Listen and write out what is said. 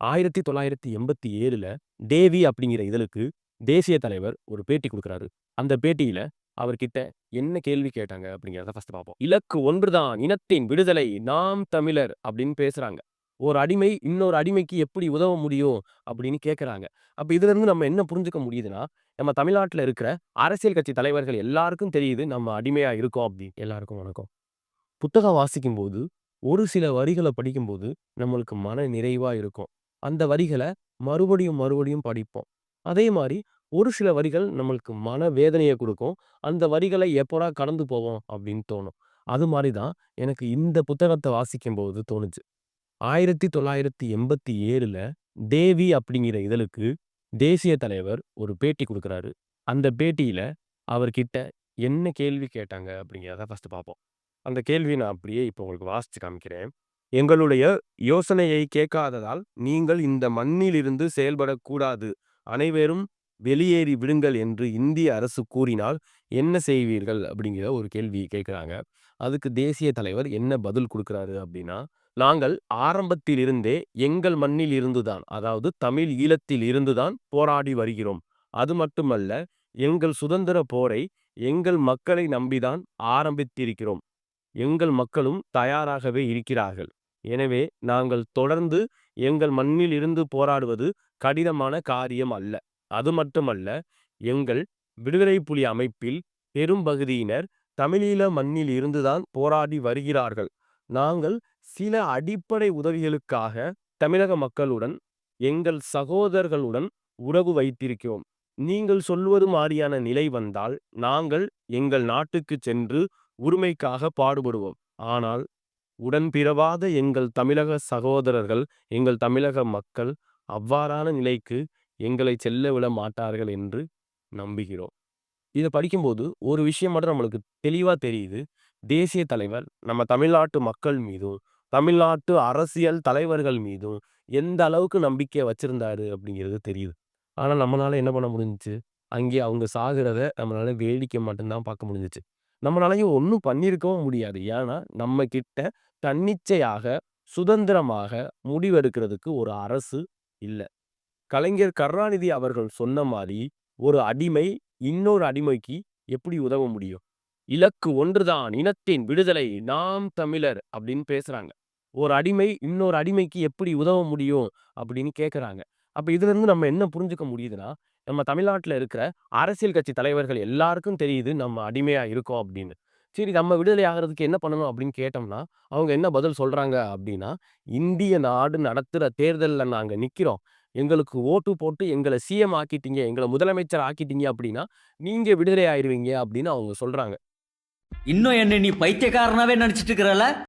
ஆயிரத்தி தொள்ளாயிரத்தி எண்பத்தி ஏழுல தேவி அப்படிங்கிற இதழுக்கு தேசிய தலைவர் ஒரு பேட்டி கொடுக்குறாரு. அந்த பேட்டியில் அவர்கிட்ட என்ன கேள்வி கேட்டாங்க அப்படிங்கிறத ஃபர்ஸ்ட் பார்ப்போம். இலக்கு ஒன்றுதான் இனத்தின் விடுதலை நாம் தமிழர் அப்படின்னு பேசுறாங்க. ஒரு அடிமை இன்னொரு அடிமைக்கு எப்படி உதவ முடியும்? அப்படின்னு கேட்குறாங்க அப்ப இதுல இருந்து நம்ம என்ன புரிஞ்சுக்க முடியுதுன்னா நம்ம தமிழ்நாட்டில் இருக்கிற அரசியல் கட்சி தலைவர்கள் எல்லாருக்கும் தெரியுது நம்ம அடிமையா இருக்கோம் அப்படின்னு. எல்லாருக்கும் வணக்கம். புத்தகம் வாசிக்கும் போது ஒரு சில வரிகளை படிக்கும்போது நம்மளுக்கு மன நிறைவா இருக்கும். அந்த வரிகளை மறுபடியும் மறுபடியும் படிப்போம். அதே மாதிரி ஒரு சில வரிகள் நம்மளுக்கு மன வேதனையை கொடுக்கும். அந்த வரிகளை எப்போடா கடந்து போவோம் அப்படின்னு தோணும். அது மாதிரி தான் எனக்கு இந்த புத்தகத்தை வாசிக்கும் போது தோணுச்சு. ஆயிரத்தி தொள்ளாயிரத்தி எண்பத்தி ஏழுல தேவி அப்படிங்கிற இதழுக்கு தேசிய தலைவர் ஒரு பேட்டி கொடுக்குறாரு. அந்த பேட்டியில அவர்கிட்ட என்ன கேள்வி கேட்டாங்க அப்படிங்கிறத ஃபர்ஸ்ட் பார்ப்போம் அந்த கேள்வி நான் அப்படியே இப்போ உங்களுக்கு வாசிச்சு காமிக்கிறேன். எங்களுடைய யோசனையை கேட்காததால் நீங்கள் இந்த மண்ணிலிருந்து செயல்படக்கூடாது. அனைவரும் வெளியேறி விடுங்கள் என்று இந்திய அரசு கூறினால் என்ன செய்வீர்கள்? அப்படிங்கிற ஒரு கேள்வி கேட்குறாங்க. அதுக்கு தேசிய தலைவர் என்ன பதில் கொடுக்குறாரு அப்படின்னா நாங்கள் ஆரம்பத்திலிருந்தே எங்கள் மண்ணில் இருந்துதான் அதாவது தமிழ் ஈழத்தில் இருந்துதான் போராடி வருகிறோம். அது மட்டுமல்ல எங்கள் சுதந்திர போரை எங்கள் மக்களை நம்பிதான் ஆரம்பித்திருக்கிறோம். எங்கள் மக்களும் தயாராகவே இருக்கிறார்கள். எனவே நாங்கள் தொடர்ந்து எங்கள் மண்ணில் இருந்து போராடுவது கடினமான காரியம் அல்ல. அது மட்டுமல்ல எங்கள் விடுதலை புலி அமைப்பில் பெரும்பகுதியினர் தமிழீழ மண்ணில் இருந்துதான் போராடி வருகிறார்கள். நாங்கள் சில அடிப்படை உதவிகளுக்காக தமிழக மக்களுடன் எங்கள் சகோதரர்களுடன் உறவு வைத்திருக்கிறோம். நீங்கள் சொல்வது மாதிரியான நிலை வந்தால் நாங்கள் எங்கள் நாட்டுக்கு சென்று உரிமைக்காக பாடுபடுவோம். ஆனால் உடன்பிறவாத எங்கள் தமிழக சகோதரர்கள் எங்கள் தமிழக மக்கள் அவ்வாறான நிலைக்கு எங்களை செல்ல விட மாட்டார்கள் என்று நம்புகிறோம். இதை படிக்கும்போது ஒரு விஷயம் மட்டும் நம்மளுக்கு தெளிவா தெரியுது. தேசிய தலைவர் நம்ம தமிழ்நாட்டு மக்கள் மீதும் தமிழ்நாட்டு அரசியல் தலைவர்கள் மீதும் எந்த அளவுக்கு நம்பிக்கை வச்சிருந்தாரு அப்படிங்கிறது தெரியுது. ஆனா நம்மளால் என்ன பண்ண முடிஞ்சுச்சு? அங்கே அவங்க சாகுறத நம்மளால வேடிக்கை மட்டும்தான் பார்க்க முடிஞ்சுச்சு. நம்மளாலையும் ஒன்றும் பண்ணியிருக்கவும் முடியாது. ஏன்னா நம்ம கிட்ட தன்னிச்சையாக சுதந்திரமாக முடிவெடுக்கிறதுக்கு ஒரு அரசு இல்லை. கலைஞர் கருணாநிதி அவர்கள் சொன்ன மாதிரி ஒரு அடிமை இன்னொரு அடிமைக்கு எப்படி உதவ முடியும்? இலக்கு ஒன்றுதான் இனத்தின் விடுதலை நாம் தமிழர் அப்படின்னு பேசுறாங்க. ஒரு அடிமை இன்னொரு அடிமைக்கு எப்படி உதவ முடியும் அப்படின்னு கேட்குறாங்க அப்போ இதுலேருந்து நம்ம என்ன புரிஞ்சுக்க முடியுதுன்னா நம்ம தமிழ்நாட்டில் இருக்கிற அரசியல் கட்சி தலைவர்கள் எல்லாருக்கும் தெரியுது நம்ம அடிமையாக இருக்கோம் அப்படின்னு. சரி நம்ம விடுதலை ஆகிறதுக்கு என்ன பண்ணணும் அப்படின்னு கேட்டோம்னா அவங்க என்ன பதில் சொல்கிறாங்க அப்படின்னா இந்திய நாடு நடத்துகிற தேர்தலில் நாங்கள் நிற்கிறோம் எங்களுக்கு ஓட்டு போட்டு எங்களை சிஎம் ஆக்கிட்டீங்க எங்களை முதலமைச்சர் ஆக்கிட்டீங்க அப்படின்னா நீங்கள் விடுதலை ஆயிடுவீங்க அப்படின்னு அவங்க சொல்கிறாங்க இன்னும் என்ன நீ பைத்தியக்காரனாவே நினச்சிட்டு இருக்கிறல?